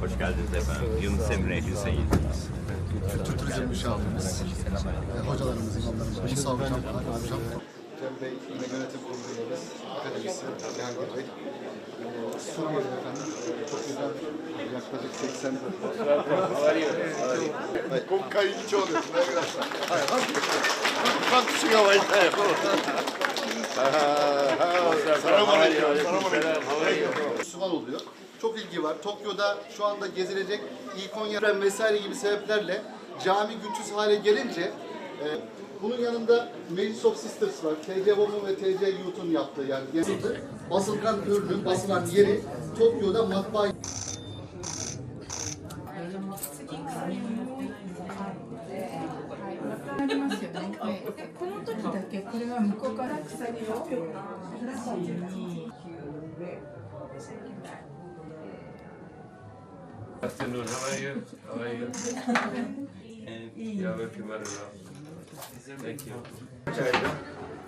Hoş geldiniz efendim. Yunus Emre Hüseyin. Kültür Turizm Müşavirimiz, e, hocalarımız, imamlarımız, Musa Hocam, Ali Hocam. Cem Bey, yine yönetim kurulu üyemiz, akademisi, Cihangir Bey. E, Suriye'de efendim, e, çok güzel, yaklaşık 80... Con cariño, Hayır, Quanto chegava aí? Müslüman oluyor. Çok ilgi var. Tokyo'da şu anda gezilecek İkonya vesaire gibi sebeplerle cami güçsüz hale gelince e, bunun yanında Meclis of Sisters var. TC Women ve TC Youth'un yaptığı yani yazıldı. Basılgan ürünün basılan yeri Tokyo'da matbaa Teşekkürler. Afternoon. How are you? How are you? Yeah, welcome around. Thank you. Kaç ayda?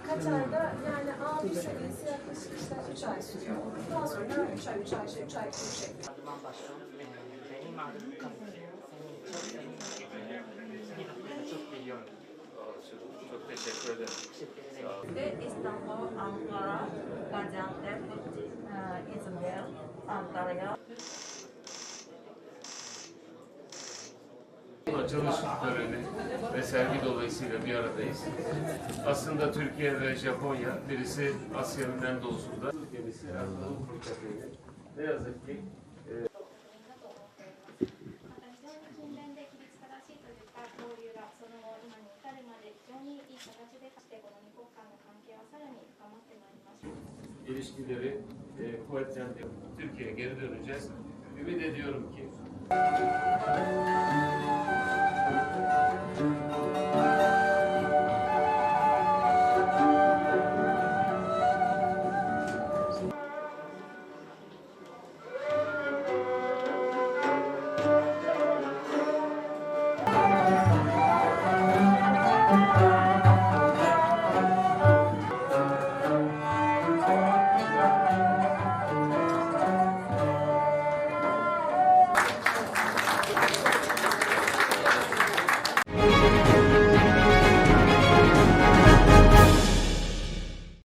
Katar'da yani A1 seviyesi yaklaşık işte 3 ay sürüyor. Daha sonra 3 ay, 3 ay, 3 ay sürecek. Benim adım Kapı. Çok teşekkür ederim. Ve İstanbul, Ankara, Ankara'ya. Açılış töreni ve sergi dolayısıyla bir aradayız. Aslında Türkiye ve Japonya, birisi Asya'nın en doğusunda. Gemisi ne yazık ki e, ilişkileri e, kuvvetlendirip Türkiye'ye geri döneceğiz. Ümit ediyorum ki